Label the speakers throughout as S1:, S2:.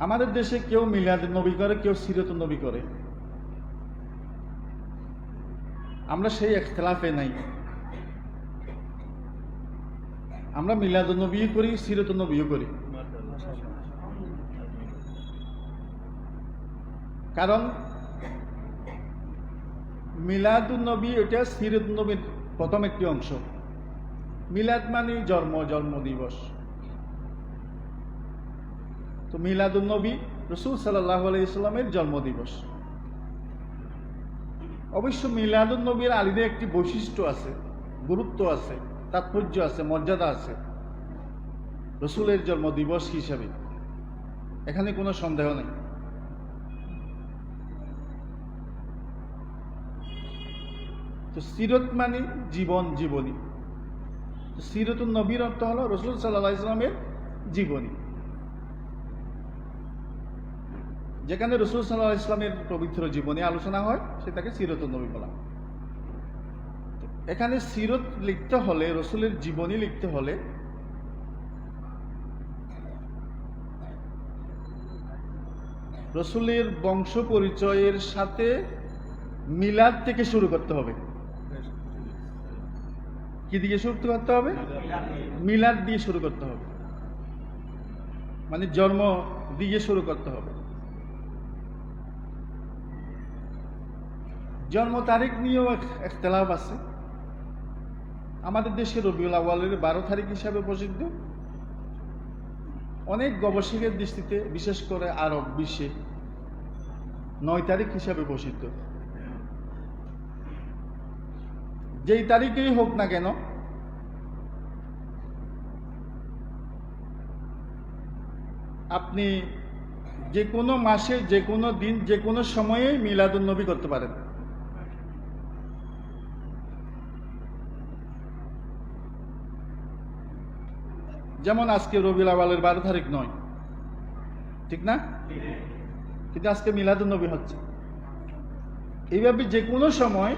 S1: আমাদের দেশে কেউ মিলাদ নবী করে, কেউ সিরত নবী করে। আমরা সেই একতলাফে নাই। আমরা মিলাদ নবীও করি সিরত নবীও করি। কারণ মিলাদুন নবী এটা সিরত নবীর প্রথম একটি অংশ। মিলাদ মানে জন্ম জন্ম দিবস তো মিলাদুন নবী রসুল সাল্লাহ ইসলামের জন্মদিবস। অবশ্য মিলাদুন নবীর আলিদের একটি বৈশিষ্ট্য আছে, গুরুত্ব আছে, তাৎপর্য আছে, মর্যাদা আছে রসুলের জন্ম দিবস হিসাবে। এখানে কোনো সন্দেহ নেই। তো সিরত মানে জীবন জীবনী। সিরতুল নবীর অর্থ হলো রসুল সাল্লাহ ইসলামের জীবনী। যেখানে রসুল সাল্লাহ ইসলামের পবিত্র জীবনে আলোচনা হয়, সেটাকে সিরতুল নবী বলা এখানে সিরত লিখতে হলে, রসুলের জীবনী লিখতে হলে, রসুলের বংশ পরিচয়ের সাথে মিলাদ থেকে শুরু করতে হবে। কি দিকে শুরু করতে হবে? মিলাদ দিয়ে শুরু করতে হবে। মানে জন্ম দিয়ে শুরু করতে হবে। জন্ম তারিখ নিয়েও এক- একতলাপ আছে। আমাদের দেশে রবিউল আওয়ালের বারো তারিখ হিসাবে প্রসিদ্ধ। অনেক গবেষকের দৃষ্টিতে, বিশেষ করে আরব বিশ্বে, নয় তারিখ হিসাবে প্রসিদ্ধ। যেই তারিখেই হোক না কেন, আপনি যে কোনো মাসে, যে কোনো দিন, যে কোনো সময়ে মিলাদুল নবী করতে পারেন। যেমন আজকে রবিউল আওয়ালের বারো তারিখ নয়। ঠিক না? কিন্তু আজকে মিলাদুল নবী হচ্ছে। এইভাবে যে কোনো সময়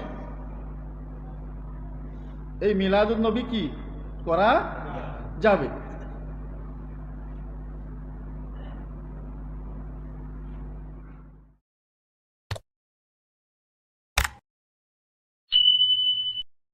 S1: এই মিলাদুল নবী কি করা যাবে?